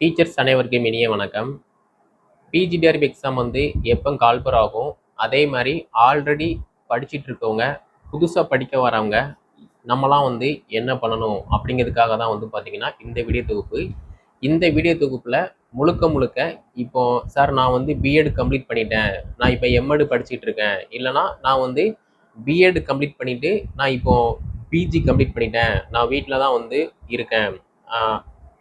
Teachers அனைவருக்கும் இனிய வணக்கம். பிஜிடிஆர்பி எக்ஸாம் வந்து எப்போ கால்பர் ஆகும்? அதே மாதிரி ஆல்ரெடி படிச்சிட்டு இருக்கவங்க புதுசாக படிக்க வரவங்க நம்மலாம் வந்து என்ன பண்ணணும் அப்படிங்கிறதுக்காக தான் வந்து பார்த்திங்கன்னா இந்த வீடியோ தொகுப்பு. இந்த வீடியோ தொகுப்பில் முழுக்க முழுக்க இப்போ சார் நான் வந்து பிஎட் கம்ப்ளீட் பண்ணிட்டேன். நான் இப்போ எம்எட் படிச்சுட்டு இருக்கேன். இல்லைனா நான் வந்து பிஎட் கம்ப்ளீட் பண்ணிவிட்டு நான் இப்போ பிஜி கம்ப்ளீட் பண்ணிட்டேன். நான் வீட்டில் தான் வந்து இருக்கேன்.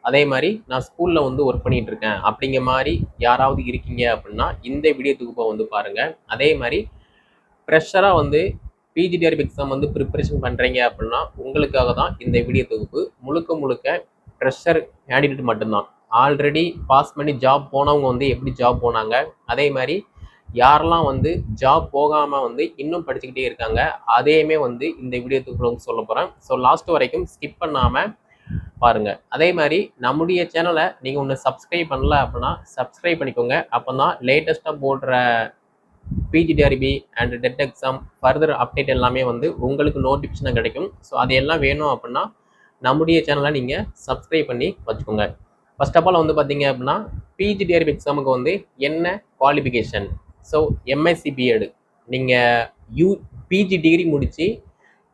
அதே மாதிரி நான் ஸ்கூலில் வந்து ஒர்க் பண்ணிட்டு இருக்கேன். அப்படிங்கிற மாதிரி யாராவது இருக்கீங்க அப்படின்னா இந்த வீடியோ தொகுப்பை வந்து பாருங்கள் அதே மாதிரி ப்ரெஷராக வந்து பிஜிடிஆர்பி எக்ஸாம் வந்து ப்ரிப்பரேஷன் பண்ணுறீங்க அப்படின்னா உங்களுக்காக தான் இந்த வீடியோ தொகுப்பு. முழுக்க முழுக்க ப்ரெஷர் கேண்டிடேட் மட்டும்தான். ஆல்ரெடி பாஸ் பண்ணி ஜாப் போனவங்க வந்து எப்படி ஜாப் போனாங்க? அதே மாதிரி யாரெல்லாம் வந்து ஜாப் போகாமல் வந்து இன்னும் படிச்சுக்கிட்டே இருக்காங்க அதையுமே வந்து இந்த வீடியோ தொகுப்பில் வந்து சொல்ல போகிறேன் ஸோ லாஸ்ட் வரைக்கும் ஸ்கிப் பண்ணாமல் பாருங்கள் அதே மாதிரி நம்முடைய சேனலை நீங்கள் ஒன்று சப்ஸ்கிரைப் பண்ணல அப்படின்னா சப்ஸ்கிரைப் பண்ணிக்கோங்க. அப்போ தான் லேட்டஸ்ட்டாக போடுற PGTRB and TET exam further update எல்லாமே வந்து உங்களுக்கு நோட்டிஃபிகேஷனாக கிடைக்கும். ஸோ அது எல்லாம் வேணும் அப்படின்னா நம்முடைய சேனலை நீங்கள் சப்ஸ்கிரைப் பண்ணி வச்சுக்கோங்க. ஃபர்ஸ்ட் ஆஃப் ஆல் வந்து பார்த்தீங்க அப்படின்னா பிஜிடிஆர்பி எக்ஸாமுக்கு வந்து என்ன குவாலிஃபிகேஷன் ஸோ எம்எஸ்சி பிஎட் நீங்கள் யூ பிஜி டிகிரி முடித்து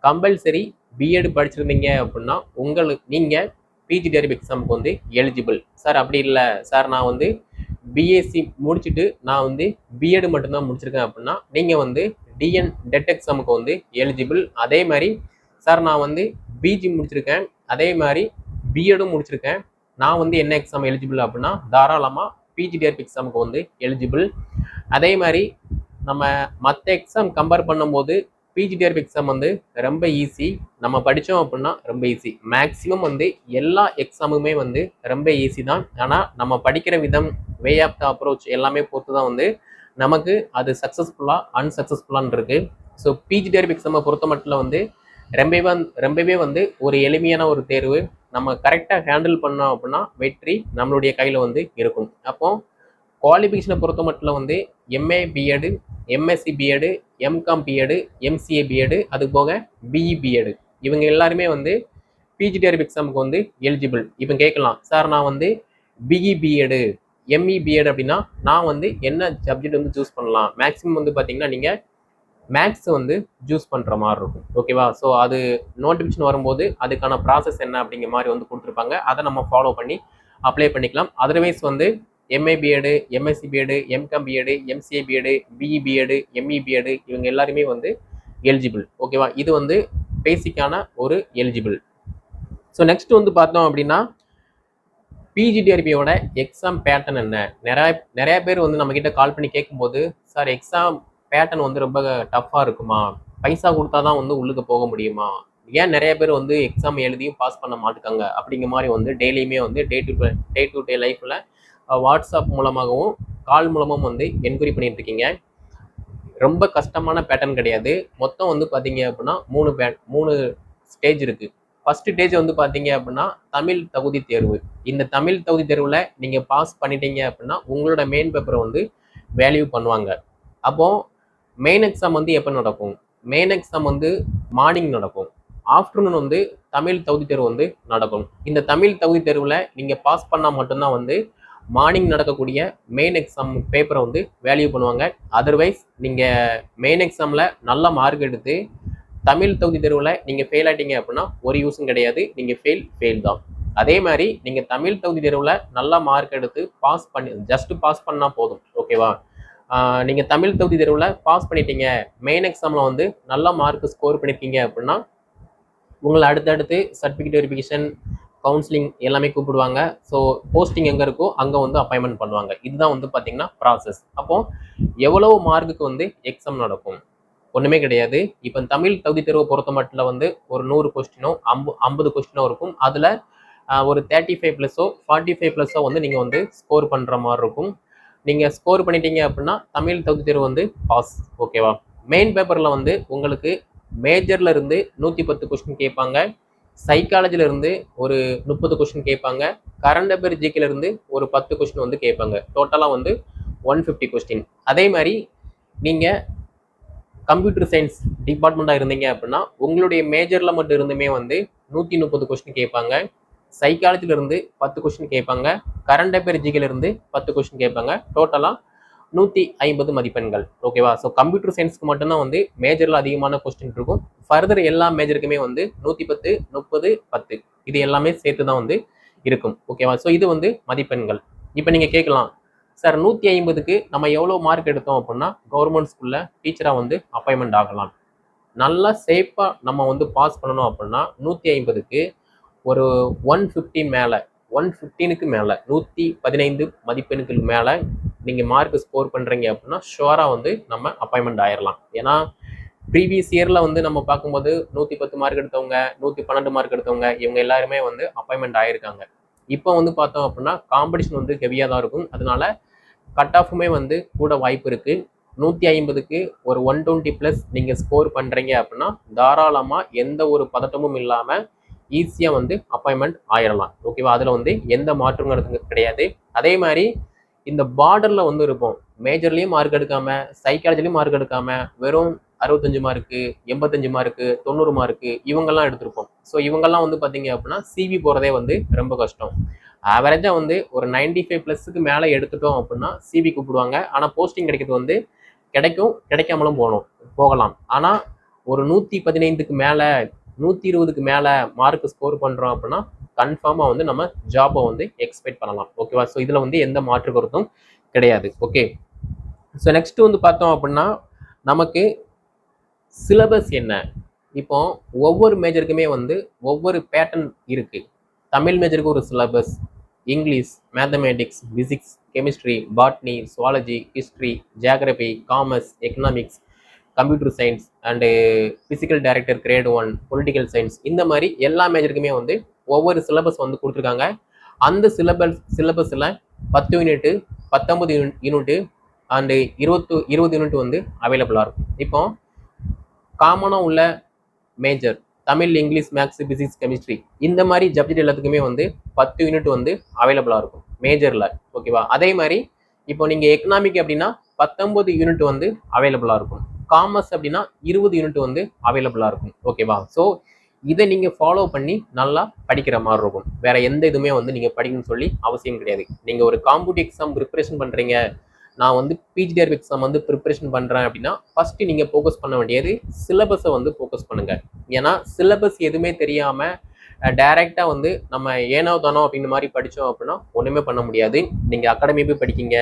கம்பல்சரி பிஎட் படிச்சிருந்தீங்க அப்படின்னா உங்களுக்கு நீங்கள் பிஜி பிஜிடிஆர்பி எக்ஸாமுக்கு வந்து எலிஜிபிள் சார் அப்படி இல்லை. சார் நான் வந்து பிஎஸ்சி முடிச்சுட்டு நான் வந்து பிஎட் மட்டும்தான் முடிச்சிருக்கேன் அப்படின்னா நீங்கள் வந்து டிஎன் டெட் எக்ஸாமுக்கு வந்து எலிஜிபிள் அதே மாதிரி சார் நான் வந்து பிஜி முடிச்சிருக்கேன். அதே மாதிரி பிஎடும் முடிச்சிருக்கேன். நான் வந்து என்ன எக்ஸாம் எலிஜிபிள் அப்படின்னா தாராளமாக பிஜிடிஆர்பி எக்ஸாமுக்கு வந்து எலிஜிபிள் அதே மாதிரி நம்ம மற்ற எக்ஸாம் கம்பேர் பண்ணும்போது பிஜிடிஆர்பி எக்ஸாம் வந்து ரொம்ப ஈஸி நம்ம படித்தோம் அப்படின்னா ரொம்ப ஈஸி மேக்ஸிமம் வந்து எல்லா எக்ஸாமுமே வந்து ரொம்ப ஈஸி தான். ஆனால் நம்ம படிக்கிற விதம் வே ஆஃப் த அப்ரோச் எல்லாமே பொறுத்து தான் வந்து நமக்கு அது சக்ஸஸ்ஃபுல்லாக அன்சக்ஸஸ்ஃபுல்லான் இருக்குது ஸோ பிஜிடிஆர்பி எக்ஸாமை பொறுத்த மட்டும் வந்து ரொம்பவே ரொம்பவே வந்து ஒரு எளிமையான ஒரு தேர்வு. நம்ம கரெக்டாக ஹேண்டில் பண்ணோம் அப்படின்னா வெற்றி நம்மளுடைய கையில் வந்து இருக்கும். அப்போது குவாலிஃபிகேஷனை பொறுத்த மட்டும் வந்து MA BEd MSc BEd MCom BEd MCA BEd அது போக பிஇ பிஎடு இவங்க எல்லாருமே வந்து பிஜிடிஆர்பி எக்ஸாமுக்கு வந்து எலிஜிபிள் இப்போ கேட்கலாம். சார் நான் வந்து பிஇ பிஎடு எம்இ பிஎட் அப்படின்னா நான் வந்து என்ன சப்ஜெக்ட் வந்து சூஸ் பண்ணலாம்? மேக்ஸிமம் வந்து பார்த்தீங்கன்னா நீங்கள் மேக்ஸ் வந்து சூஸ் பண்ணுற மாதிரி இருக்கும். ஓகேவா ஸோ அது நோட்டிஃபிகேஷன் வரும்போது அதுக்கான ப்ராசஸ் என்ன அப்படிங்கிற மாதிரி வந்து கொடுத்துருப்பாங்க. அதை நம்ம ஃபாலோ பண்ணி அப்ளை பண்ணிக்கலாம். அதர்வைஸ் வந்து MA BEd MSc BEd MCom BEd MCA BEd BE BEd ME BEd இவங்க எல்லாருமே வந்து எலிஜிபிள் ஓகேவா இது வந்து பேசிக்கான ஒரு எலிஜிபிள் ஸோ நெக்ஸ்ட் வந்து பார்த்தோம் அப்படின்னா பிஜிடிஆர்பியோட எக்ஸாம் பேட்டர்ன் என்ன? நிறைய நிறைய பேர் வந்து நம்மக்கிட்ட கால் பண்ணி கேட்கும்போது சார் எக்ஸாம் பேட்டர்ன் வந்து ரொம்ப டஃப்பாக இருக்குமா? பைசா கொடுத்தா தான் வந்து உள்ளுக்கு போக முடியுமா? ஏன் நிறைய பேர் வந்து எக்ஸாம் எழுதியும் பாஸ் பண்ண மாட்டுக்காங்க? அப்படிங்கிற மாதிரி வந்து டெய்லியுமே வந்து day to day to day லைஃப்பில் வாட்ஸ்அப் மூலமாகவும் கால் மூலமும் வந்து என்கொயரி பண்ணிட்டு இருக்கீங்க ரொம்ப கஷ்டமான பேட்டர்ன் கிடையாது. மொத்தம் வந்து பார்த்தீங்க அப்படின்னா மூணு பே மூணு ஸ்டேஜ் இருக்குது ஃபஸ்ட்டு ஸ்டேஜ் வந்து பார்த்தீங்க அப்படின்னா தமிழ் தகுதி தேர்வு. இந்த தமிழ் தகுதி தேர்வில் நீங்கள் பாஸ் பண்ணிட்டீங்க அப்படின்னா உங்களோட மெயின் பேப்பரை வந்து வேல்யூ பண்ணுவாங்க. அப்போது மெயின் எக்ஸாம் வந்து எப்போ நடக்கும்? மெயின் எக்ஸாம் வந்து மார்னிங் நடக்கும். ஆஃப்டர்நூன் வந்து தமிழ் தகுதி தேர்வு வந்து நடக்கும். இந்த தமிழ் தகுதி தேர்வில் நீங்கள் பாஸ் பண்ணால் மட்டும்தான் வந்து மார்னிங் நடக்கக்கூடிய மெயின் எக்ஸாம் பேப்பரை வந்து வேல்யூ பண்ணுவாங்க. அதர்வைஸ் நீங்கள் மெயின் எக்ஸாமில் நல்ல மார்க் எடுத்து தமிழ் தொகுதி தேர்வில் நீங்கள் ஃபெயில் ஆகிட்டீங்க அப்படின்னா ஒரு யூஸும் கிடையாது. நீங்கள் ஃபெயில் ஃபெயில் தான். அதே மாதிரி நீங்கள் தமிழ் தகுதி தேர்வில் நல்ல மார்க் எடுத்து பாஸ் பண்ணி ஜஸ்ட் பாஸ் பண்ணால் போதும். ஓகேவா நீங்கள் தமிழ் தொகுதி தேர்வில் பாஸ் பண்ணிட்டீங்க. மெயின் எக்ஸாமில் வந்து நல்ல மார்க் ஸ்கோர் பண்ணியிருக்கீங்க அப்படின்னா உங்களை அடுத்தடுத்து சர்டிஃபிகேட் வெரிஃபிகேஷன் கவுன்சிலிங் எல்லாமே கூப்பிடுவாங்க. ஸோ போஸ்டிங் எங்கே இருக்கோ அங்கே வந்து அப்பாயின்மெண்ட் பண்ணுவாங்க. இதுதான் வந்து பார்த்தீங்கன்னா ப்ராசஸ் அப்போது எவ்வளவு மார்க்குக்கு வந்து எக்ஸாம் நடக்கும்? ஒன்றுமே கிடையாது. இப்போ தமிழ் தகுதி தேர்வை பொறுத்த மட்டும் வந்து ஒரு நூறு கொஸ்டினோ அம்பு ஐம்பது கொஸ்டினோ இருக்கும். அதில் ஒரு தேர்ட்டி ஃபைவ் ப்ளஸோ ஃபார்ட்டி ஃபைவ் ப்ளஸோ வந்து நீங்கள் வந்து ஸ்கோர் பண்ணுற மாதிரி இருக்கும். நீங்கள் ஸ்கோர் பண்ணிட்டீங்க அப்படின்னா தமிழ் தகுதி தேர்வு வந்து பாஸ் ஓகேவா மெயின் பேப்பரில் வந்து உங்களுக்கு மேஜர்ல இருந்து நூற்றி பத்து கொஸ்டின் கேட்பாங்க. சைக்காலஜிலேருந்து ஒரு முப்பது கொஸ்டின் கேட்பாங்க. கரண்ட் அஃபேர் ஜிக்கிலிருந்து ஒரு பத்து கொஸ்டின் வந்து கேட்பாங்க. டோட்டலாக வந்து ஒன் ஃபிஃப்டி கொஸ்டின் அதே மாதிரி நீங்கள் கம்ப்யூட்டர் சயின்ஸ் டிபார்ட்மெண்ட்டாக இருந்தீங்க அப்படின்னா உங்களுடைய மேஜரில் மட்டும் இருந்துமே வந்து நூற்றி முப்பது கொஸ்டின் கேட்பாங்க. சைக்காலஜிலிருந்து பத்து கொஸ்டின் கேட்பாங்க. கரண்ட் அஃபேர் ஜிக்கிலிருந்து பத்து கொஸ்டின் கேட்பாங்க. டோட்டலாக நூற்றி ஐம்பது மதிப்பெண்கள். ஓகேவா ஸோ கம்ப்யூட்டர் சயின்ஸ்க்கு மட்டும்தான் வந்து மேஜரில் அதிகமான கொஸ்டின் இருக்கும். ஃபர்தர் எல்லா மேஜருக்குமே வந்து நூற்றி பத்து முப்பது பத்து. இது எல்லாமே சேர்த்து தான் வந்து இருக்கும். ஓகேவா ஸோ இது வந்து மதிப்பெண்கள். இப்போ நீங்கள் கேட்கலாம் சார் நூற்றி ஐம்பதுக்கு நம்ம எவ்வளோ மார்க் எடுத்தோம் அப்படின்னா கவர்மெண்ட் ஸ்கூலில் டீச்சராக வந்து அப்பாயின்மெண்ட் ஆகலாம். நல்லா சேஃபாக நம்ம வந்து பாஸ் பண்ணணும் அப்படின்னா நூற்றி ஐம்பதுக்கு ஒரு ஒன் ஃபிஃப்டி மேலே ஒன் ஃபிஃப்டீனுக்கு மேலே நூற்றி பதினைந்து மதிப்பெண்களுக்கு மேலே நீங்கள் மார்க் ஸ்கோர் பண்ணுறீங்க அப்படின்னா ஷுவராக வந்து நம்ம அப்பாயின்மெண்ட் ஆயிடலாம் ஏன்னா ப்ரீவியஸ் இயரில் வந்து நம்ம பார்க்கும்போது நூற்றி பத்து மார்க் எடுத்தவங்க நூற்றி பன்னெண்டு மார்க் எடுத்தவங்க இவங்க எல்லாருமே வந்து அப்பாயின்மெண்ட் ஆயிருக்காங்க. இப்போ வந்து பார்த்தோம் அப்படின்னா காம்படிஷன் வந்து ஹெவியாக தான் இருக்கும். அதனால கட் ஆஃபுமே வந்து கூட வாய்ப்பு இருக்குது நூற்றி ஐம்பதுக்கு ஒரு ஒன் டுவெண்ட்டி ப்ளஸ் நீங்கள் ஸ்கோர் பண்ணுறீங்க அப்படின்னா தாராளமாக எந்த ஒரு பதட்டமும் இல்லாமல் ஈஸியாக வந்து அப்பாயின்மெண்ட் ஆயிடலாம் ஓகேவா அதில் வந்து எந்த மாற்றங்கிறது கிடையாது. அதே மாதிரி இந்த பார்டரில் வந்து இருப்போம். மேஜர்லேயும் மார்க் எடுக்காமல் சைக்காலஜிலையும் மார்க் எடுக்காம வெறும் அறுபத்தஞ்சு மார்க்கு எண்பத்தஞ்சு மார்க்கு தொண்ணூறு மார்க்கு இவங்கெல்லாம் எடுத்திருப்போம். ஸோ இவங்கெல்லாம் வந்து பார்த்தீங்க அப்படின்னா சிவி போகிறதே வந்து ரொம்ப கஷ்டம். ஆவரேஜாக வந்து ஒரு நைன்டி ஃபைவ் ப்ளஸுக்கு மேலே எடுத்துட்டோம் அப்படின்னா சிவி கூப்பிடுவாங்க. ஆனால் போஸ்டிங் கிடைக்கிறது வந்து கிடைக்கும் கிடைக்காமலும் போகணும் போகலாம். ஆனால் ஒரு நூற்றி பதினைந்துக்கு மேலே நூற்றி இருபதுக்கு மேலே மார்க் ஸ்கோர் பண்ணுறோம் அப்படின்னா கன்ஃபார்மாக வந்து நம்ம ஜாப்பை வந்து எக்ஸ்பெக்ட் பண்ணலாம். ஓகேவா ஸோ இதில் வந்து எந்த மாற்று கருத்தும் கிடையாது. ஓகே ஸோ நெக்ஸ்ட்டு வந்து பார்த்தோம் அப்படின்னா நமக்கு சிலபஸ் என்ன? இப்போ ஒவ்வொரு மேஜருக்குமே வந்து ஒவ்வொரு பேட்டர்ன் இருக்குது தமிழ் மேஜருக்கு ஒரு syllabus English mathematics physics chemistry botany zoology history geography commerce economics computer science and physical director grade one political science இந்த மாதிரி எல்லா மேஜருக்குமே வந்து ஒவ்வொரு சிலபஸ் வந்து கொடுத்துருக்காங்க. அந்த சிலபஸ் சிலபஸில் பத்து யூனிட்டு பத்தொம்பது யூனிட்டு அண்டு இருபத்து இருபது யூனிட் வந்து அவைலபிளாக இருக்கும். இப்போ காமனாக உள்ள major Tamil English maths physics chemistry இந்த மாதிரி சப்ஜெக்ட் எல்லாத்துக்குமே வந்து பத்து யூனிட் வந்து அவைலபிளாக இருக்கும் மேஜரில் ஓகேவா அதே மாதிரி இப்போ நீங்கள் எக்கனாமிக் அப்படின்னா பத்தொம்பது யூனிட் வந்து அவைலபிளாக இருக்கும். காமர்ஸ் அப்படின்னா இருபது யூனிட் வந்து அவைலபிளாக இருக்கும். ஓகேவா ஸோ இதை நீங்கள் ஃபாலோ பண்ணி நல்லா படிக்கிற மாதிரி இருக்கும். வேற எந்த இதுவுமே வந்து நீங்கள் படிக்கணும்னு சொல்லி அவசியம் கிடையாது. நீங்கள் ஒரு காம்படிட்டிவ் எக்ஸாம் ப்ரிப்பரேஷன் பண்ணுறீங்க நான் வந்து பிஜிடிஆர் எக்ஸாம் வந்து ப்ரிப்பரேஷன் பண்ணுறேன் அப்படின்னா ஃபஸ்ட்டு நீங்கள் ஃபோக்கஸ் பண்ண வேண்டியது சிலபஸை வந்து ஃபோக்கஸ் பண்ணுங்கள் ஏன்னா சிலபஸ் எதுவுமே தெரியாமல் டைரெக்டாக வந்து நம்ம ஏனோ தானோ அப்படின்ற மாதிரி படித்தோம் அப்படின்னா ஒன்றுமே பண்ண முடியாது. நீங்கள் அகாடமி போய் படிக்கீங்க.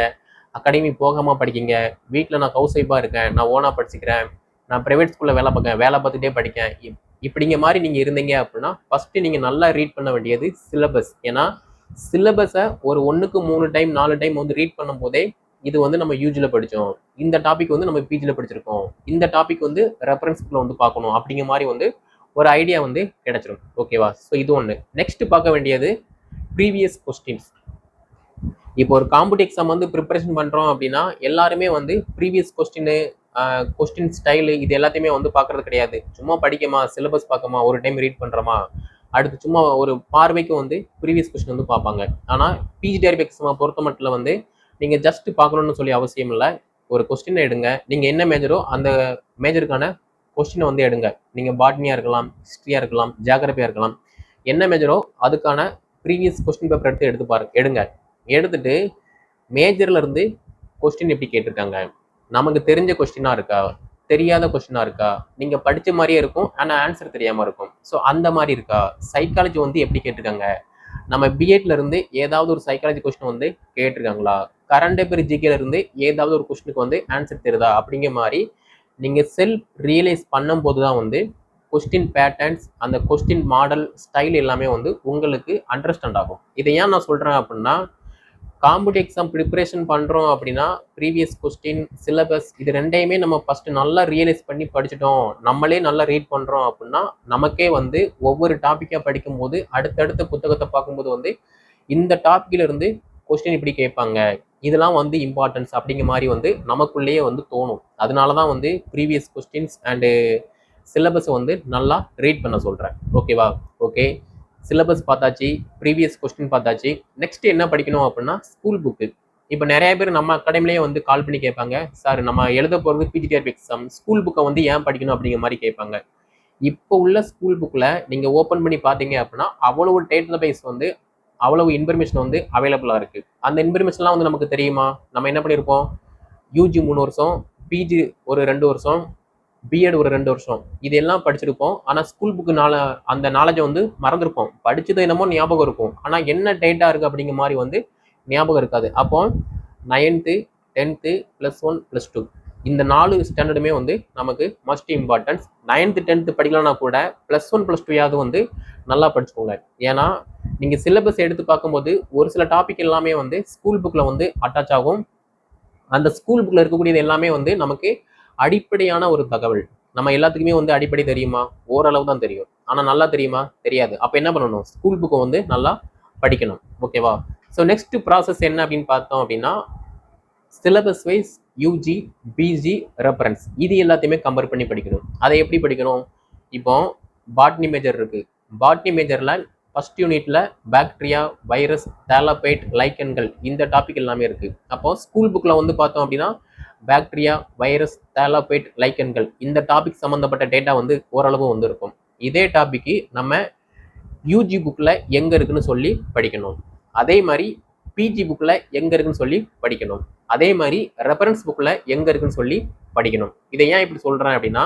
அகாடமி போகாமல் படிக்கிங்க. வீட்டில் நான் ஹவுஸ் ஒய்ஃபாக இருக்கேன். நான் ஓனாக படிச்சுக்கிறேன். நான் ப்ரைவேட் ஸ்கூலில் வேலை பார்க்கேன் வேலை பார்த்துட்டே படிக்கேன் இப்- இப்படிங்க மாதிரி நீங்கள் இருந்தீங்க அப்படின்னா ஃபஸ்ட்டு நீங்கள் நல்லா ரீட் பண்ண வேண்டியது சிலபஸ் ஏன்னா சிலபஸை ஒரு ஒன்றுக்கு மூணு டைம் நாலு டைம் வந்து ரீட் பண்ணும்போதே இது வந்து நம்ம யூஜியில் படித்தோம் இந்த டாபிக் வந்து நம்ம பிஜியில் படிச்சிருக்கோம். இந்த டாபிக் வந்து ரெஃபரன்ஸ் புக்கில் வந்து பார்க்கணும். அப்படிங்கிற மாதிரி வந்து ஒரு ஐடியா வந்து கிடைச்சிரும். ஓகேவா ஸோ இது ஒன்று நெக்ஸ்ட் பார்க்க வேண்டியது ப்ரீவியஸ் கொஸ்டின்ஸ் இப்போ ஒரு காம்படிட்டிவ் எக்ஸாம் வந்து ப்ரிப்பரேஷன் பண்ணுறோம் அப்படின்னா எல்லாருமே வந்து ப்ரீவியஸ் கொஸ்டின் கொஸ்டின் ஸ்டைலு இது எல்லாத்தையுமே வந்து பார்க்கறது கிடையாது. சும்மா படிக்கமா சிலபஸ் பார்க்கமா ஒரு டைம் ரீட் பண்ணுறோமா அடுத்து சும்மா ஒரு பார்வைக்கு வந்து ப்ரீவியஸ் கொஸ்டின் வந்து பார்ப்பாங்க. ஆனால் பிஜிடிஆர்பி எக்ஸாமை பொறுத்த மட்டும் வந்து நீங்கள் ஜஸ்ட் பார்க்கணும்னு சொல்லி அவசியம் இல்லை. ஒரு கொஸ்டினை எடுங்க. நீங்கள் என்ன மேஜரோ அந்த மேஜருக்கான கொஸ்டினை வந்து எடுங்க. நீங்கள் பாட்னியாக இருக்கலாம் ஹிஸ்ட்ரியாக இருக்கலாம் ஜியாகிரபியாக இருக்கலாம். என்ன மேஜரோ அதுக்கான ப்ரீவியஸ் கொஸ்டின் பேப்பர் எடுத்து எடுத்து பாருங்க. எடுங்க. எடுத்துட்டு மேஜர்ல இருந்து கொஸ்டின் எப்படி கேட்டிருக்காங்க? நமக்கு தெரிஞ்ச கொஸ்டினா இருக்கா? தெரியாத கொஸ்டினா இருக்கா? நீங்க படிச்ச மாதிரியே இருக்கும். ஆனா ஆன்சர் தெரியாம இருக்கும். ஸோ அந்த மாதிரி இருக்கா? சைக்காலஜி வந்து எப்படி கேட்டிருக்காங்க? நம்ம பிஎட்ல இருந்து ஏதாவது ஒரு சைக்காலஜி கொஸ்டின் வந்து கேட்டிருக்காங்களா? கரண்ட் அஃபேர் ஜிகேல இருந்து ஏதாவது ஒரு கொஸ்டினுக்கு வந்து ஆன்சர் தெரியுதா? அப்படிங்கிற மாதிரி நீங்க செல்ஃப் ரியலைஸ் பண்ணும்போது தான் வந்து கொஸ்டின் பேட்டர்ன்ஸ் அந்த கொஸ்டின் மாடல் ஸ்டைல் எல்லாமே வந்து உங்களுக்கு அண்டர்ஸ்டாண்ட் ஆகும். இதை ஏன் நான் சொல்கிறேன் அப்படின்னா காம்படி எக்ஸாம் ப்ரிப்பரேஷன் பண்ணுறோம் அப்படின்னா ப்ரீவியஸ் கொஸ்டின் சிலபஸ் இது ரெண்டையுமே நம்ம ஃபஸ்ட்டு நல்லா ரியலைஸ் பண்ணி படிச்சிட்டோம். நம்மளே நல்லா ரீட் பண்ணுறோம் அப்படின்னா நமக்கே வந்து ஒவ்வொரு டாப்பிக்காக படிக்கும்போது அடுத்தடுத்த புத்தகத்தை பார்க்கும்போது வந்து இந்த டாப்பிக்கில் இருந்து கொஸ்டின் இப்படி கேட்பாங்க. இதெல்லாம் வந்து இம்பார்ட்டன்ஸ் அப்படிங்கிற மாதிரி வந்து நமக்குள்ளேயே வந்து தோணும். அதனால தான் வந்து ப்ரீவியஸ் கொஸ்டின்ஸ் அண்டு சிலபஸை வந்து நல்லா ரீட் பண்ண சொல்கிறேன் ஓகேவா ஓகே சிலபஸ் பார்த்தாச்சு ப்ரீவியஸ் கொஸ்டின் பார்த்தாச்சு. நெக்ஸ்ட் என்ன படிக்கணும் அப்படின்னா ஸ்கூல் புக்கு இப்போ நிறைய பேர் நம்ம அகாடமிலேயே வந்து கால் பண்ணி கேட்பாங்க சார் நம்ம எழுத போகிறது பிஜிடிஆர்பி எக்ஸாம் ஸ்கூல் புக்கை வந்து ஏன் படிக்கணும்? அப்படிங்கிற மாதிரி கேட்பாங்க. இப்போ உள்ள ஸ்கூல் புக்கில் நீங்கள் ஓப்பன் பண்ணி பார்த்தீங்க அப்படின்னா அவ்வளவு டேட்டா பேஸ் வந்து அவ்வளவு இன்ஃபர்மேஷன் வந்து அவைலபிளாக இருக்குது அந்த இன்ஃபர்மேஷன்லாம் வந்து நமக்கு தெரியுமா? நம்ம என்ன பண்ணியிருப்போம் யூஜி மூணு வருஷம் பிஜி ஒரு ரெண்டு வருஷம் பிஎட் ஒரு ரெண்டு வருஷம். இது எல்லாம் படிச்சிருப்போம். ஆனால் ஸ்கூல் புக்கு நால அந்த நாலேஜை வந்து மறந்துருப்போம். படிச்சது என்னமோ ஞாபகம் இருக்கும். ஆனால் என்ன டேட்டா இருக்குது அப்படிங்கிற மாதிரி வந்து ஞாபகம் இருக்காது. அப்போ ninth tenth plus one plus two இந்த நாலு ஸ்டாண்டர்டுமே வந்து நமக்கு மஸ்ட் இம்பார்ட்டன்ஸ் நைன்த்து டென்த்து படிக்கலனா கூட ப்ளஸ் ஒன் ப்ளஸ் டூயாவது வந்து நல்லா படிச்சுக்கோங்க. ஏன்னா நீங்கள் சிலபஸ் எடுத்து பார்க்கும்போது ஒரு சில டாபிக் எல்லாமே வந்து ஸ்கூல் புக்கில் வந்து அட்டாச் ஆகும். அந்த ஸ்கூல் புக்கில் இருக்கக்கூடியது எல்லாமே வந்து நமக்கு அடிப்படையான ஒரு தகவல். நம்ம எல்லாத்துக்குமே வந்து அடிப்படை தெரியுமா? ஓரளவு தான் தெரியும். ஆனால் நல்லா தெரியுமா? தெரியாது. அப்போ என்ன பண்ணணும்? ஸ்கூல் புக்கை வந்து நல்லா படிக்கணும். ஓகேவா ஸோ நெக்ஸ்ட் ப்ராசஸ் என்ன அப்படின்னு பார்த்தோம் அப்படின்னா syllabus wise UG PG reference இது எல்லாத்தையுமே கம்பேர் பண்ணி படிக்கணும். அதை எப்படி படிக்கணும்? இப்போ பாட்னி மேஜர் இருக்குது பாட்னி மேஜரில் ஃபஸ்ட் யூனிட்டில் பாக்டீரியா வைரஸ் தேலபைட் லைக்கன்கள் இந்த டாபிக் எல்லாமே இருக்குது அப்போ ஸ்கூல் புக்கில் வந்து பார்த்தோம் அப்படின்னா பாக்டீரியா வைரஸ் தேலாபைட் லைக்கன்கள் இந்த டாபிக் சம்மந்தப்பட்ட டேட்டா வந்து ஓரளவு வந்திருக்கும். இதே டாபிக்கு நம்ம யூஜி புக்கில் எங்கே இருக்குன்னு சொல்லி படிக்கணும். அதே மாதிரி பிஜி புக்கில் எங்கே இருக்குன்னு சொல்லி படிக்கணும். அதே மாதிரி ரெஃபரன்ஸ் புக்கில் எங்கே இருக்குன்னு சொல்லி படிக்கணும். இதை ஏன் இப்படி சொல்கிறேன் அப்படின்னா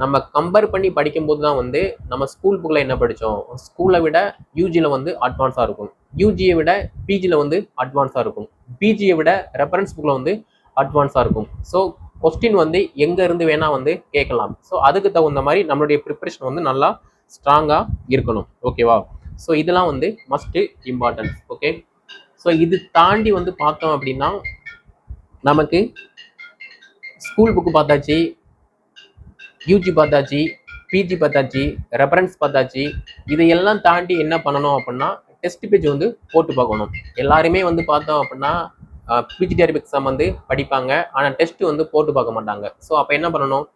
நம்ம கம்பேர் பண்ணி படிக்கும்போது தான் வந்து நம்ம ஸ்கூல் புக்கில் என்ன படித்தோம் ஸ்கூலை விட யூஜியில் வந்து அட்வான்ஸாக இருக்கும். யூஜியை விட பிஜியில் வந்து அட்வான்ஸாக இருக்கும். பிஜியை விட ரெஃபரன்ஸ் புக்கில் வந்து அட்வான்ஸாக இருக்கும். ஸோ கொஸ்டின் வந்து எங்கேருந்து வேணால் வந்து கேட்கலாம். ஸோ அதுக்கு தகுந்த மாதிரி நம்மளுடைய ப்ரிப்பரேஷன் வந்து நல்லா ஸ்ட்ராங்காக இருக்கணும். ஓகேவா ஸோ இதெல்லாம் வந்து மஸ்ட்டு இம்பார்ட்டன்ஸ் ஓகே ஸோ இது தாண்டி வந்து பார்த்தோம் அப்படின்னா நமக்கு ஸ்கூல் புக்கு பார்த்தாச்சு யூஜி பார்த்தாச்சு பிஜி பார்த்தாச்சு ரெஃபரன்ஸ் பார்த்தாச்சு. இதையெல்லாம் தாண்டி என்ன பண்ணணும் அப்படின்னா டெஸ்ட் பேஜ் வந்து போட்டு பார்க்கணும். எல்லாருமே வந்து பார்த்தோம் அப்படின்னா பிஜிடிஆர்பி எக்ஸாம் வந்து படிப்பாங்க. ஆனால் டெஸ்ட் வந்து போட்டு பார்க்க மாட்டாங்க. ஸோ அப்போ என்ன பண்ணணும்?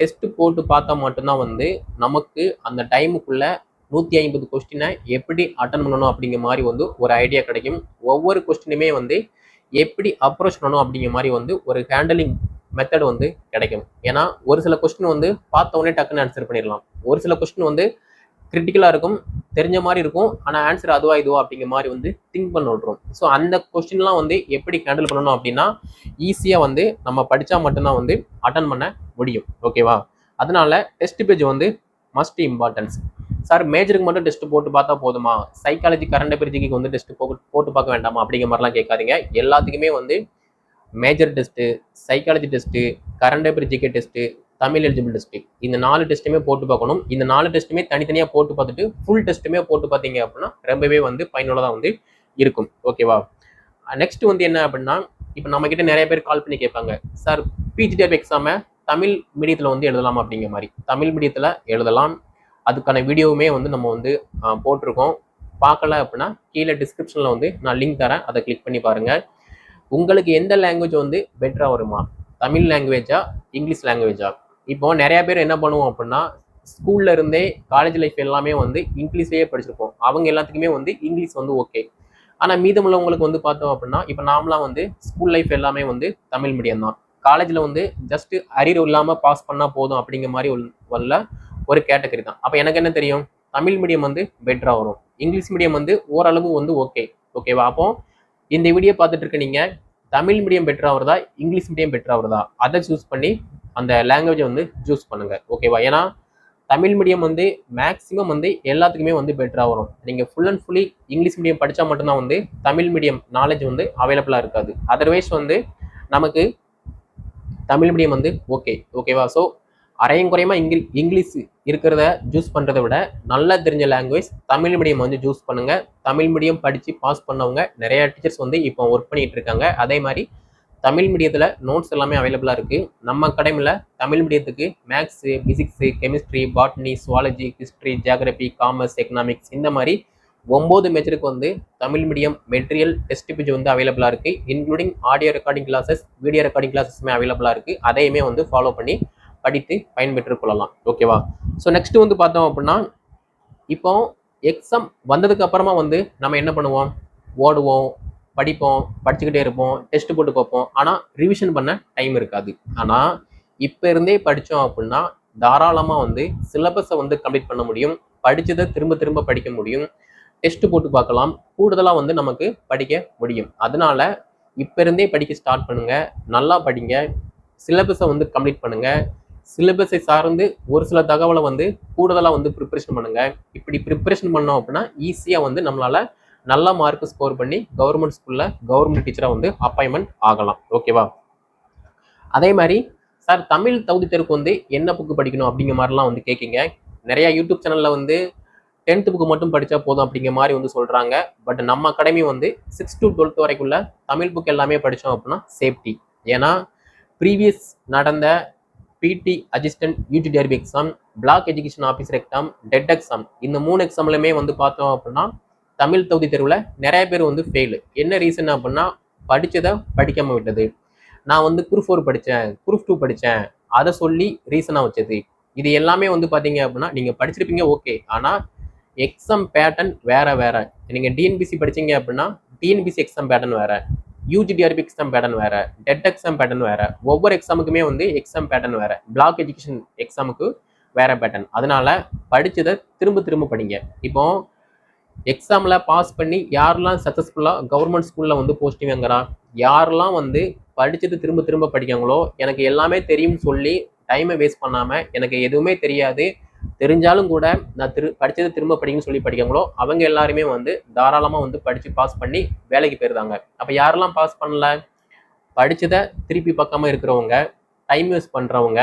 டெஸ்ட் போட்டு பார்த்தா மட்டும்தான் வந்து நமக்கு அந்த டைமுக்குள்ள நூற்றி ஐம்பது கொஸ்டினை எப்படி அட்டன் பண்ணணும் அப்படிங்கிற மாதிரி வந்து ஒரு ஐடியா கிடைக்கும். ஒவ்வொரு கொஸ்டினுமே வந்து எப்படி அப்ரோச் பண்ணணும் அப்படிங்கிற மாதிரி வந்து ஒரு ஹேண்டலிங் மெத்தட் வந்து கிடைக்கும். ஏன்னா ஒரு சில கொஸ்டின் வந்து பார்த்த உடனே டக்குன்னு ஆன்சர் பண்ணிடலாம். ஒரு சில கொஸ்டின் வந்து கிரிட்டிக்கலாக இருக்கும் தெரிஞ்ச மாதிரி இருக்கும். ஆனால் ஆன்சர் அதுவா இதுவா அப்படிங்கிற மாதிரி வந்து திங்க் பண்ண விட்ரும் ஸோ அந்த கொஸ்டின்லாம் வந்து எப்படி ஹேண்டில் பண்ணணும் அப்படின்னா ஈஸியாக வந்து நம்ம படித்தா மட்டும்தான் வந்து அட்டன் பண்ண முடியும். ஓகேவா அதனால டெஸ்ட் பேஜ் வந்து மஸ்ட் இம்பார்ட்டன்ஸ் சார் மேஜருக்கு மட்டும் டெஸ்ட் போட்டு பார்த்தா போதுமா? சைக்காலஜி கரண்ட் பிரிஜிக்கு வந்து டெஸ்ட் போட்டு பார்க்க வேண்டாமா? அப்படிங்கிற மாதிரிலாம் கேட்காதீங்க. எல்லாத்துக்குமே வந்து major test psychology test current பிரிஜிக்கு test Tamil eligible district இந்த நாலு டெஸ்ட்டுமே போட்டு பார்க்கணும். இந்த நாலு டெஸ்ட்டுமே தனித்தனியாக போட்டு பார்த்துட்டு ஃபுல் டெஸ்ட்டுமே போட்டு பார்த்தீங்க அப்படின்னா ரொம்பவே வந்து பயனுள்ளதாக வந்து இருக்கும். ஓகேவா நெக்ஸ்ட் வந்து என்ன அப்படின்னா இப்போ நம்ம கிட்ட நிறைய பேர் கால் பண்ணி கேட்பாங்க. சார் பிஜிடிஎஃப் எக்ஸாமை தமிழ் மீடியத்தில் வந்து எழுதலாமா அப்படிங்கிற மாதிரி. தமிழ் மீடியத்தில் எழுதலாம். அதுக்கான வீடியோவுமே வந்து நம்ம வந்து போட்டிருக்கோம். பார்க்கல அப்படின்னா கீழே டிஸ்கிரிப்ஷனில் வந்து நான் லிங்க் தரேன். அதை கிளிக் பண்ணி பாருங்கள் உங்களுக்கு எந்த லாங்குவேஜ் வந்து பெட்டராக வருமா? தமிழ் லாங்குவேஜா இங்கிலீஷ் லாங்குவேஜா இப்போ நிறைய பேர் என்ன பண்ணுவோம் அப்படின்னா ஸ்கூல்ல இருந்தே காலேஜ் லைஃப் எல்லாமே வந்து இங்கிலீஷ்லேயே படிச்சிருப்போம். அவங்க எல்லாத்துக்குமே வந்து இங்கிலீஷ் வந்து ஓகே ஆனால் மீதமுள்ளவங்களுக்கு வந்து பார்த்தோம் அப்படின்னா இப்போ நாமலாம் வந்து ஸ்கூல் லைஃப் எல்லாமே வந்து தமிழ் மீடியம் தான். காலேஜில் வந்து ஜஸ்ட் அறிவு இல்லாமல் பாஸ் பண்ணால் போதும் அப்படிங்கிற மாதிரி உள்ள- ஒரு கேட்டகரி தான். அப்போ எனக்கு என்ன தெரியும்? தமிழ் மீடியம் வந்து பெட்டராக வரும். இங்கிலீஷ் மீடியம் வந்து ஓரளவு வந்து ஓகே ஓகேவா அப்போ இந்த வீடியோ பார்த்துட்டு இருக்க நீங்கள் தமிழ் மீடியம் பெட்டராக வருதா? இங்கிலீஷ் மீடியம் பெட்டராக வருதா? அதை சூஸ் பண்ணி அந்த லாங்குவேஜை வந்து சூஸ் பண்ணுங்கள் ஓகேவா ஏன்னா தமிழ் மீடியம் வந்து மேக்ஸிமம் வந்து எல்லாத்துக்குமே வந்து பெட்டராக வரும். நீங்கள் full and fully English medium படித்தா மட்டும்தான் வந்து தமிழ் மீடியம் நாலேஜ் வந்து அவைலபிளாக இருக்காது. அதர்வைஸ் வந்து நமக்கு தமிழ் மீடியம் வந்து ஓகே ஓகேவா ஸோ அரையும் குறையமா இங்கிலி இங்கிலீஷ் இருக்கிறத ஜூஸ் பண்ணுறதை விட நல்லா தெரிஞ்ச லாங்குவேஜ் தமிழ் மீடியம் வந்து ஜூஸ் பண்ணுங்கள் தமிழ் மீடியம் படித்து பாஸ் பண்ணவங்க நிறையா டீச்சர்ஸ் வந்து இப்போ ஒர்க் பண்ணிகிட்டு இருக்காங்க. அதே மாதிரி தமிழ் மீடியத்தில் நோட்ஸ் எல்லாமே அவைலபிளாக இருக்குது நம்ம அகாடமியில் Tamil மீடியத்துக்கு maths physics chemistry botany zoology history geography commerce economics இந்த மாதிரி ஒம்பது மேஜருக்கு வந்து Tamil medium material test page வந்து அவைலபிளாக இருக்குது including audio recording classes video recording கிளாஸஸ்மே அவைலபிளாக இருக்குது அதையுமே வந்து ஃபாலோ பண்ணி படித்து பயன்பெற்று கொள்ளலாம். ஓகேவா ஸோ நெக்ஸ்ட்டு வந்து பார்த்தோம் அப்படின்னா இப்போ எக்ஸாம் வந்ததுக்கு அப்புறமா வந்து நம்ம என்ன பண்ணுவோம்? ஓடுவோம். படிப்போம் படிச்சுக்கிட்டே இருப்போம் டெஸ்ட் போட்டு பார்ப்போம். ஆனால் ரிவிஷன் பண்ண டைம் இருக்காது. ஆனால் இப்போ இருந்தே படித்தோம் அப்படின்னா தாராளமாக வந்து சிலபஸை வந்து கம்ப்ளீட் பண்ண முடியும். படித்ததை திரும்ப திரும்ப படிக்க முடியும். டெஸ்ட் போட்டு பார்க்கலாம். கூடுதலாக வந்து நமக்கு படிக்க முடியும். அதனால இப்போ இருந்தே படிக்க ஸ்டார்ட் பண்ணுங்க. நல்லா படிங்க. சிலபஸை வந்து கம்ப்ளீட் பண்ணுங்க. சிலபஸை சார்ந்து ஒரு சில தகவலை வந்து கூடுதலாக வந்து ப்ரிப்பரேஷன் பண்ணுங்க. இப்படி ப்ரிப்பரேஷன் பண்ணோம் அப்படின்னா ஈஸியாக வந்து நம்மளால நல்ல மார்க் ஸ்கோர் பண்ணி கவர்மெண்ட் ஸ்கூலில் கவர்மெண்ட் டீச்சராக வந்து அப்பாயின்மெண்ட் ஆகலாம். ஓகேவா அதே மாதிரி சார் தமிழ் தகுதி தேர்வுக்கு வந்து என்ன புக்கு படிக்கணும் அப்படிங்கிற மாதிரிலாம் வந்து கேட்குங்க நிறைய யூடியூப் சேனலில் வந்து டென்த்து புக்கு மட்டும் படித்தா போதும் அப்படிங்கிற மாதிரி வந்து சொல்கிறாங்க பட் நம்ம அகாடமி வந்து சிக்ஸ் டு டுவெல்த் வரைக்குள்ள தமிழ் புக் எல்லாமே படித்தோம் அப்படின்னா சேஃப்டி ஏன்னா ப்ரீவியஸ் நடந்த BT assistant UGTRB exam block education officer exam TET exam இந்த மூணு எக்ஸாம்லையுமே வந்து பார்த்தோம் அப்படின்னா தமிழ் தொகுதி தேர்வில் நிறைய பேர் வந்து ஃபெயிலு என்ன ரீசன் அப்படின்னா படித்ததை படிக்காமல் விட்டது. நான் வந்து குரூப் ஃபோர் படித்தேன் குரூப் டூ படித்தேன் அதை சொல்லி ரீசனாக வச்சது. இது எல்லாமே வந்து பார்த்தீங்க அப்படின்னா நீங்கள் படிச்சிருப்பீங்க ஓகே ஆனால் எக்ஸாம் பேட்டர்ன் வேற வேற. நீங்கள் டிஎன்பிசி படிச்சீங்க அப்படின்னா டிஎன்பிசி எக்ஸாம் பேட்டர்ன் வேற. யூஜிடிஆர்பி எக்ஸாம் பேட்டர்ன் வேற. டெட் எக்ஸாம் பேட்டர்ன் வேற. ஒவ்வொரு எக்ஸாமுக்குமே வந்து எக்ஸாம் பேட்டர்ன் வேற. பிளாக் எஜுகேஷன் எக்ஸாமுக்கு வேற பேட்டர்ன் அதனால படித்ததை திரும்ப திரும்ப படிங்க. இப்போ எக்ஸாமில் பாஸ் பண்ணி யாரெல்லாம் சக்ஸஸ்ஃபுல்லாக கவர்மெண்ட் ஸ்கூலில் வந்து போஸ்டிங் வாங்குறா யாரெல்லாம் வந்து படிச்சது திரும்ப திரும்ப படிக்காங்களோ எனக்கு எல்லாமே தெரியும்னு சொல்லி டைமை வேஸ்ட் பண்ணாமல் எனக்கு எதுவுமே தெரியாது. தெரிஞ்சாலும் கூட நான் திரு படித்தது திரும்ப படிக்கணும்னு சொல்லி படிக்காங்களோ அவங்க எல்லாருமே வந்து தாராளமாக வந்து படித்து பாஸ் பண்ணி வேலைக்கு போயிருந்தாங்க அப்போ யாரெல்லாம் பாஸ் பண்ணல? படித்ததை திருப்பி பக்கமாக இருக்கிறவங்க டைம் வேஸ்ட் பண்ணுறவங்க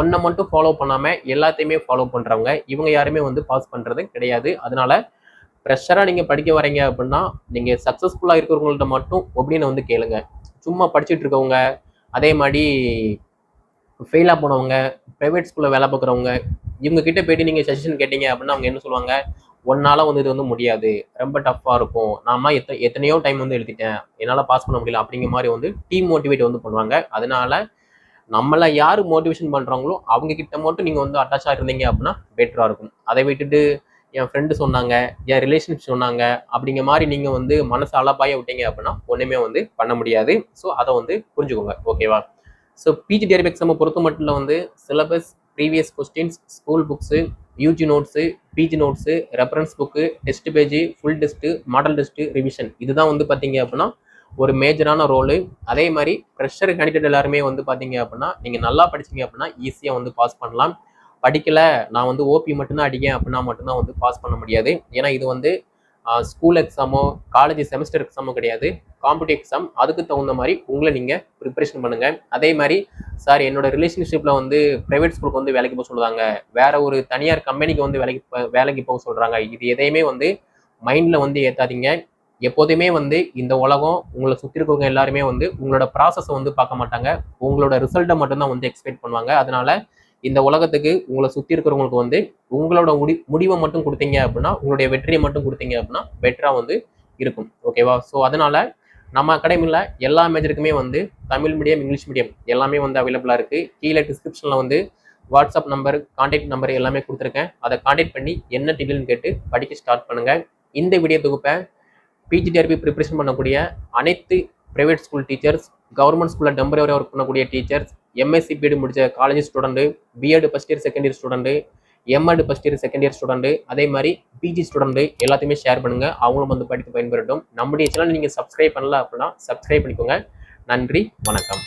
ஒன்றை மட்டும் ஃபாலோ பண்ணாமல் எல்லாத்தையுமே ஃபாலோ பண்ணுறவங்க இவங்க யாருமே வந்து பாஸ் பண்ணுறது கிடையாது. அதனால ப்ரெஷராக நீங்கள் படிக்க வரீங்க அப்படின்னா நீங்கள் சக்ஸஸ்ஃபுல்லாக இருக்கிறவங்கள்ட்ட மட்டும் அப்படின்னு வந்து கேளுங்க. சும்மா படிச்சுட்டு இருக்கவங்க அதே மாதிரி ஃபெயிலாக போனவங்க ப்ரைவேட் ஸ்கூலில் வேலை பார்க்குறவங்க இவங்க கிட்ட போயிட்டு நீங்கள் சஜஷன் கேட்டீங்க அப்படின்னா அவங்க என்ன சொல்லுவாங்க? ஒன்னால் வந்து இது வந்து முடியாது. ரொம்ப டஃப்பாக இருக்கும். நாம எத்த எத்தனையோ டைம் வந்து எழுதிட்டேன். என்னால் பாஸ் பண்ண முடியல. அப்படிங்கிற மாதிரி வந்து டீம் மோட்டிவேட் வந்து பண்ணுவாங்க. அதனால நம்மளை யார் மோட்டிவேஷன் பண்ணுறாங்களோ அவங்க கிட்ட மட்டும் நீங்கள் வந்து அட்டாச்சாக இருந்தீங்க அப்படின்னா பெட்டராக இருக்கும். அதை விட்டுட்டு என் ஃப்ரெண்டு சொன்னாங்க என் ரிலேஷன்ஷிப் சொன்னாங்க அப்படிங்கிற மாதிரி நீங்கள் வந்து மனசு அலப்பாய விட்டீங்க அப்படின்னா ஒன்றுமே வந்து பண்ண முடியாது. ஸோ அதை வந்து புரிஞ்சுக்கோங்க ஓகேவா ஸோ பிஜி டெரிப் எக்ஸாமை பொறுத்த மட்டும் வந்து syllabus previous questions school books UG notes PG notes reference book test page full test model test revision இதுதான் வந்து பார்த்தீங்க அப்படின்னா ஒரு மேஜரான ரோலு அதே மாதிரி ப்ரெஷர் கேண்டிடேட் எல்லாருமே வந்து பார்த்தீங்க அப்படின்னா நீங்கள் நல்லா படிச்சிங்க அப்படின்னா ஈஸியாக வந்து பாஸ் பண்ணலாம். படிக்கல நான் வந்து ஓபி மட்டும்தான் அடிக்கேன் அப்படின்னா மட்டும்தான் வந்து பாஸ் பண்ண முடியாது. ஏன்னா இது வந்து ஸ்கூல் எக்ஸாமோ காலேஜ் செமஸ்டர் எக்ஸாமோ கிடையாது. காம்படிட்டிவ் எக்ஸாம் அதுக்கு தகுந்த மாதிரி உங்களை நீங்கள் ப்ரிப்பரேஷன் பண்ணுங்கள் அதே மாதிரி சார் என்னோட ரிலேஷன்ஷிப்பில் வந்து ப்ரைவேட் ஸ்கூலுக்கு வந்து வேலைக்கு போக சொல்லுவாங்க வேற ஒரு தனியார் கம்பெனிக்கு வந்து வேலைக்கு வேலைக்கு போக சொல்கிறாங்க இது எதையுமே வந்து மைண்டில் வந்து ஏற்றாதீங்க எப்போதுமே வந்து இந்த உலகம் உங்களை சுற்றி இருக்கவங்க எல்லாருமே வந்து உங்களோட ப்ராசஸை வந்து பார்க்க மாட்டாங்க. உங்களோட ரிசல்ட்டை மட்டும்தான் வந்து எக்ஸ்பெக்ட் பண்ணுவாங்க. அதனால இந்த உலகத்துக்கு உங்களை சுற்றி இருக்கிறவங்களுக்கு வந்து உங்களோட முடி முடிவை மட்டும் கொடுத்தீங்க அப்படின்னா உங்களுடைய வெற்றியை மட்டும் கொடுத்தீங்க அப்படின்னா பெட்டராக வந்து இருக்கும். ஓகேவா ஸோ அதனால நம்ம அகாடமியில் எல்லா மேஜருக்குமே வந்து தமிழ் மீடியம் இங்கிலீஷ் மீடியம் எல்லாமே வந்து அவைலபிளாக இருக்குது கீழே டிஸ்கிரிப்ஷனில் வந்து வாட்ஸ்அப் நம்பர் கான்டாக்ட் நம்பர் எல்லாமே கொடுத்துருக்கேன். அதை கான்டாக்ட் பண்ணி என்ன டீட்டெயில்னு கேட்டு படிக்க ஸ்டார்ட் பண்ணுங்கள் இந்த வீடியோ தொகுப்பை பிஜிடிஆர்பி ப்ரிப்பரேஷன் பண்ணக்கூடிய அனைத்து ப்ரைவேட் ஸ்கூல் டீச்சர்ஸ் கவர்மெண்ட் ஸ்கூலில் டெம்பரவரி ஒர்க் பண்ணக்கூடிய டீச்சர்ஸ் எம்எஸ்சி பிஎட் முடிச்ச college student BEd first year second year student MEd first year second year student அதே மாதிரி பிஜி ஸ்டூடெண்ட்டு எல்லாத்தையுமே ஷேர் பண்ணுங்கள் அவங்களும் வந்து படித்து பயன்பெறட்டும். நம்முடைய சேனல் நீங்கள் சப்ஸ்கிரைப் பண்ணல அப்படின்னா சப்ஸ்கிரைப் பண்ணிக்கோங்க. நன்றி வணக்கம்.